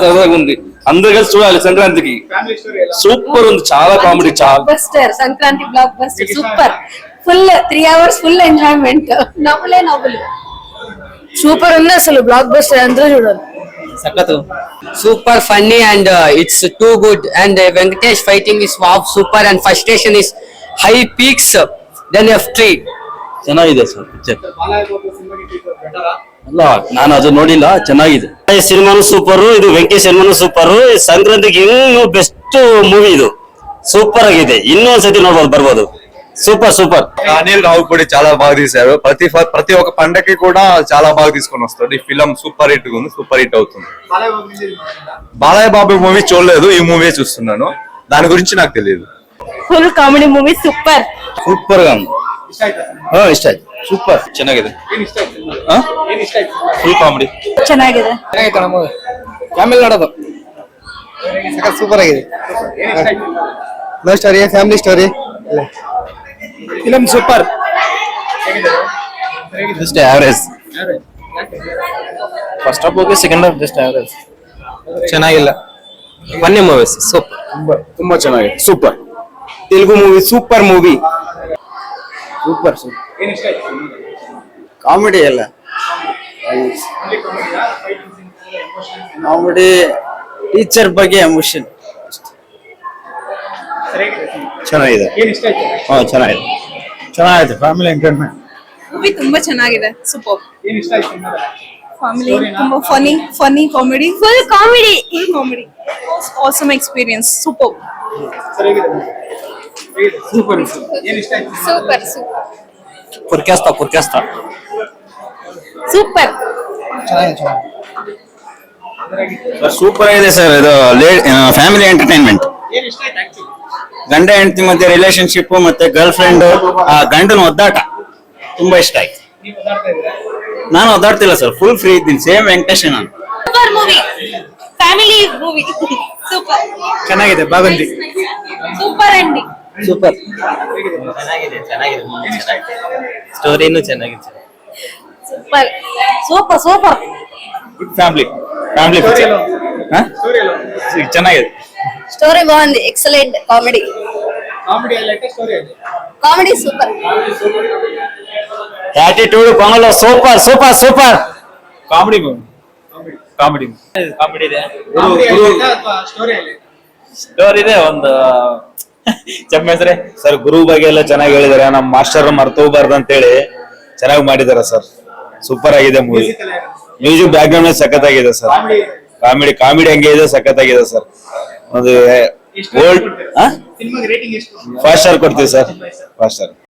సరదాగా ఉంది అందరు కలిసి చూడాలి సంక్రాంతికి ఫ్యామిలీ స్టోరీ ఎలా సూపర్ ఉంది చాలా కామెడీ చాలా buster Sankranti blockbuster super full three hours full enjoyment నవ్వులే నవ్వులు సూపర్ ఉంది అసలు బ్లాక్ బస్టర్ అందరూ చూడాలి సక్కతు super funny and uh, it's too good and uh, Venkatesh fighting is wow super and first station is high peaks uh, then F3 ಚೆನ್ನಾಗಿದೆ sir picture Balaji Babu ಸಿನಿಮಾಗೆ ಬೆಟರಾ ಅಲ್ಲ ನಾನು ಅದು ನೋಡಿಲ್ಲ ಚೆನ್ನಾಗಿದೆ ಸಿನಿಮಾನು ಸೂಪರ್ ಇದು ವೆಂಕಟೇಶ್ ಸಿನಿಮಾನು ಸೂಪರ್ ಸಂಕ್ರಾಂತಿಗೆ ಇನ್ನೂ ಬೆಸ್ಟ್ ಮೂವಿ ಇದು ಸೂಪರ್ ಆಗಿದೆ ಇನ್ನೂ ಒಂದ್ಸತಿ ನೋಡ್ಬೋದು ಬರ್ಬೋದು సూపర్ సూపర్ అనిల్ రావుపూడి చాలా బాగా తీశారు ప్రతి ఫ- ప్రతి ఒక్క పండగకి కూడా చాలా బాగా తీసుకొని వస్తాడు ఈ ఫిలం సూపర్ హిట్ ఉంది సూపర్ హిట్ అవుతుంది బాలాజీ బాబు నుంచి మాట్లాడా బాలయ్య బాబు మూవీ చూడలేదు ఈ మూవీ చూస్తున్నాను దాని గురించి నాకు తెలియదు full comedy movie super super గా ఉంది ಇಷ್ಟ ಸೂಪರ್ ಚೆನ್ನಾಗಿದೆ. ಏನ್ ಇಷ್ಟ ಆಯ್ತು ಸಿನಿಮಾ ಹಾ? ಏನ್ ಇಷ್ಟ ಆಯ್ತು ಸಿನಿಮಾ ಫುಲ್ ಕಾಮಿಡಿ ಚೆನ್ನಾಗಿದೆ. ಆಮೇಲೆ ನೋಡೋದು. ಸೂಪರ್ ಆಗಿದೆ. ಏನ್ ಇಷ್ಟ ಆಯ್ತು cinema love story family story film super just average first half okay second half just average ಚೆನ್ನಾಗಿಲ್ಲ. ಬನ್ನಿ ಮೂವೀಸ್ ಸೂಪರ್ ತುಂಬಾ ಚೆನ್ನಾಗಿದೆ. Super Telugu movie super movie super super ಏನ್ ಇಷ್ಟ ಆಯ್ತು ಕಾಮಿಡಿ ಅಲ್ಲ ಕಾಮಿಡಿ ಟೀಚರ್ ಬಗ್ಗೆ ಎಮೋಷನ್ ಚೆನ್ನಾಗಿದೆ. ಏನ್ ಇಷ್ಟ ಆಯ್ತು? ಹಾ ಚೆನ್ನಾಗಿದೆ. ಚೆನ್ನಾಗಿದೆ ಫ್ಯಾಮಿಲಿ ಎಂಟರ್ಟೈನ್ಮೆಂಟ್ ಮೂವಿ ತುಂಬಾ ಚೆನ್ನಾಗಿದೆ ಸೂಪರ್ ಏನ್ ಇಷ್ಟ ಆಯ್ತು ಫ್ಯಾಮಿಲಿ ತುಂಬಾ funny funny comedy full comedy full comedy awesome experience super super ಏನ್ ಇಷ್ಟ ಆಯ್ತು ಸೂಪರ್ ಸೂಪರ್ ಕುರ್ಕ್ಯಾಸ್ತಾ ಕುರ್ಕ್ಯಾಸ್ತಾ ಸೂಪರ್ ಸೂಪರ್ ಆಗಿದೆ ಸರ್ ಇದು ಫ್ಯಾಮಿಲಿ ಎಂಟರ್ಟೈನ್ಮೆಂಟ್ ಏನ್ ಇಷ್ಟ ಆಯ್ತು ಆಕ್ಚುಲಿ ಗಂಡ ಹೆಂಡತಿ ಮಧ್ಯೆ ರಿಲೇಶನ್ಶಿಪ್ ಮತ್ತೆ ಗರ್ಲ್ ಫ್ರೆಂಡ್ ಆ ಗಂಡನ ಒದ್ದಾಟ ತುಂಬಾ ಇಷ್ಟ ಆಯ್ತು ನೀವು ಮಾತಾಡ್ತಾ ಇದ್ದೀರಾ ನಾನು ಒದ್ದಾಡ್ತಿಲ್ಲ ಸರ್ ಫುಲ್ ಫ್ರೀ ಇದ್ದೀನಿ ಸೇಮ್ ವೆಂಕಟೇಶ್ ನಾನು super movie family movie super ಚೆನ್ನಾಗಿದೆ ಬಾಗಂತಿ ಸೂಪರ್ ಅಂಡಿ super. ಚೆನ್ನಾಗಿದೆ ಚೆನ್ನಾಗಿದೆ ಸ್ಟೋರಿನೂ ಚೆನ್ನಾಗಿದೆ. Super super super good family family story picture ಚೆನ್ನಾಗಿದೆ. Story ಬಾగుంది excellent comedy comedy story comedy super attitude ಪಂಗಲ super super super comedy comedy comedy ಇದೆ. ಕಾಮಿಡಿ ಸ್ಟೋರಿ ಹೈಲೈಟ್ ಸ್ಟೋರಿ ಇದೆ ಒಂದು ಹೆಸರೇ? ಸರ್ ಗುರು ಬಗ್ಗೆ ಎಲ್ಲ ಚೆನ್ನಾಗಿ ಹೇಳಿದಾರೆ. ನಮ್ಮ ಮಾಸ್ಟರ್ ಮರ್ತೋಗ್ಬಾರ್ದು ಅಂತ ಹೇಳಿ ಚೆನ್ನಾಗಿ ಮಾಡಿದಾರೆ ಸರ್. ಸೂಪರ್ ಆಗಿದೆ movie music background background ಸಖತ್ತಾಗಿದೆ ಸರ್. ಕಾಮಿಡಿ ಕಾಮಿಡಿ ಹಂಗೆ ಇದೆ ಸಖತ್ ಆಗಿದೆ ಸರ್. ಒಂದು ಓಲ್ಡ್ ಫೈವ್ ಸ್ಟಾರ್ ಕೊಡ್ತೀವಿ ಸರ್. Five star